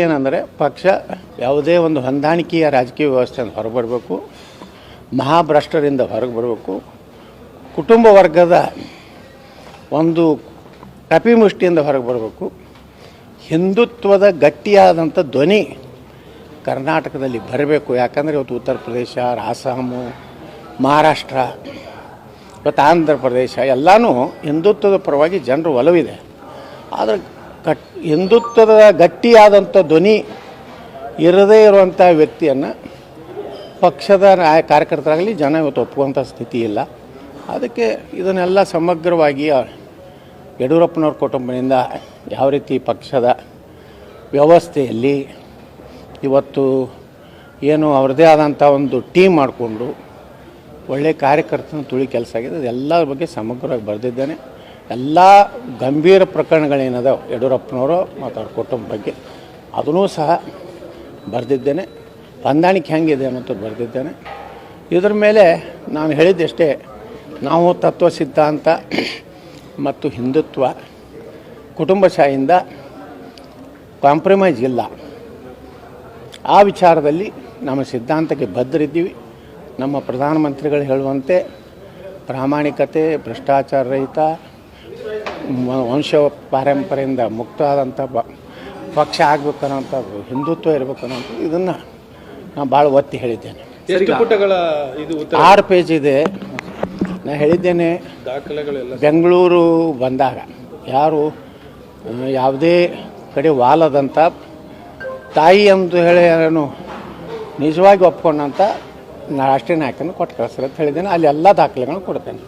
ಏನಂದರೆ ಪಕ್ಷ ಯಾವುದೇ ಒಂದು ಹೊಂದಾಣಿಕೆಯ ರಾಜಕೀಯ ವ್ಯವಸ್ಥೆಯಿಂದ ಹೊರಬರಬೇಕು, ಮಹಾಭ್ರಷ್ಟರಿಂದ ಹೊರಗೆ ಬರಬೇಕು. ಕುಟುಂಬ ವರ್ಗದ ಒಂದು ಕಪಿಮುಷ್ಟಿಯಿಂದ ಹೊರಗೆ ಬರಬೇಕು. ಹಿಂದುತ್ವದ ಗಟ್ಟಿಯಾದಂಥ ಧ್ವನಿ ಕರ್ನಾಟಕದಲ್ಲಿ ಬರಬೇಕು. ಯಾಕಂದರೆ ಇವತ್ತು ಉತ್ತರ ಪ್ರದೇಶ ಅಸ್ಸಾಮು ಮಹಾರಾಷ್ಟ್ರ, ಇವತ್ತು ಆಂಧ್ರ ಪ್ರದೇಶ ಎಲ್ಲನೂ ಹಿಂದುತ್ವದ ಪರವಾಗಿ ಜನರು ಒಲವಿದೆ. ಆದರೆ ಹಿಂದುತ್ವದ ಗಟ್ಟಿಯಾದಂಥ ಧ್ವನಿ ಇರದೇ ಇರುವಂಥ ವ್ಯಕ್ತಿಯನ್ನು ಪಕ್ಷದ ಕಾರ್ಯಕರ್ತರಾಗಲಿ ಜನ ಇವತ್ತು ಒಪ್ಪುವಂಥ ಸ್ಥಿತಿ ಇಲ್ಲ. ಅದಕ್ಕೆ ಇದನ್ನೆಲ್ಲ ಸಮಗ್ರವಾಗಿ ಯಡಿಯೂರಪ್ಪನವ್ರ ಕುಟುಂಬದಿಂದ ಯಾವ ರೀತಿ ಪಕ್ಷದ ವ್ಯವಸ್ಥೆಯಲ್ಲಿ ಇವತ್ತು ಏನು ಅವ್ರದ್ದೇ ಆದಂಥ ಒಂದು ಟೀಮ್ ಮಾಡಿಕೊಂಡು ಒಳ್ಳೆಯ ಕಾರ್ಯಕರ್ತನ ತುಳಿ ಕೆಲಸ ಆಗಿದೆ. ಅದೆಲ್ಲರ ಬಗ್ಗೆ ಸಮಗ್ರವಾಗಿ ಬರೆದಿದ್ದೇನೆ. ಎಲ್ಲ ಗಂಭೀರ ಪ್ರಕರಣಗಳೇನದಾವೆ? ಯಡಿಯೂರಪ್ಪನವರು ಕುಟುಂಬ ಬಗ್ಗೆ. ಅದನ್ನೂ ಸಹ ಬರೆದಿದ್ದೇನೆ. ಹೊಂದಾಣಿಕೆ ಹೆಂಗಿದೆ ಅನ್ನೋದು ಬರೆದಿದ್ದೇನೆ. ಇದ್ರ ಮೇಲೆ ನಾನು ಹೇಳಿದ್ದಷ್ಟೇ, ನಾವು ತತ್ವ ಸಿದ್ಧಾಂತ ಮತ್ತು ಹಿಂದುತ್ವ ಕುಟುಂಬಶಾಹಿಯಿಂದ ಕಾಂಪ್ರಮೈಸ್ ಇಲ್ಲ. ಆ ವಿಚಾರದಲ್ಲಿ ನಮ್ಮ ಸಿದ್ಧಾಂತಕ್ಕೆ ಬದ್ಧರಿದ್ದೀವಿ. ನಮ್ಮ ಪ್ರಧಾನಮಂತ್ರಿಗಳು ಹೇಳುವಂತೆ ಪ್ರಾಮಾಣಿಕತೆ, ಭ್ರಷ್ಟಾಚಾರ ರಹಿತ ವಂಶ ಪಾರಂಪರೆಯಿಂದ ಮುಕ್ತ ಆದಂಥ ಬ ಪಕ್ಷ ಆಗ್ಬೇಕನ್ನೋಂಥ ಹಿಂದುತ್ವ ಇರಬೇಕನ್ನೋಂಥ ಇದನ್ನು ನಾನು ಭಾಳ ಒತ್ತಿ ಹೇಳಿದ್ದೇನೆ. ಎಷ್ಟು ಪುಟಗಳ ಇದು ಉತ್ತರ? ಆರು ಪೇಜ್ ಇದೆ. ನಾನು ಹೇಳಿದ್ದೇನೆ ದಾಖಲೆಗಳೆಲ್ಲ ಬೆಂಗಳೂರು ಬಂದಾಗ ಯಾರು ಯಾವುದೇ ಕಡೆ ವಾಲದಂಥ ತಾಯಿ ಎಂದು ಹೇಳಿ ಏನು ನಿಜವಾಗಿ ಒಪ್ಕೊಂಡಂಥ ನಾ ರಾಷ್ಟ್ರೀಯ ನಾಯಕನ ಕೊಟ್ಟು ಕಳಿಸ್ತಾರೆ ಅಂತ ಹೇಳಿದ್ದೇನೆ. ಅಲ್ಲಿ ಎಲ್ಲ ದಾಖಲೆಗಳನ್ನು ಕೊಡ್ತೇನೆ.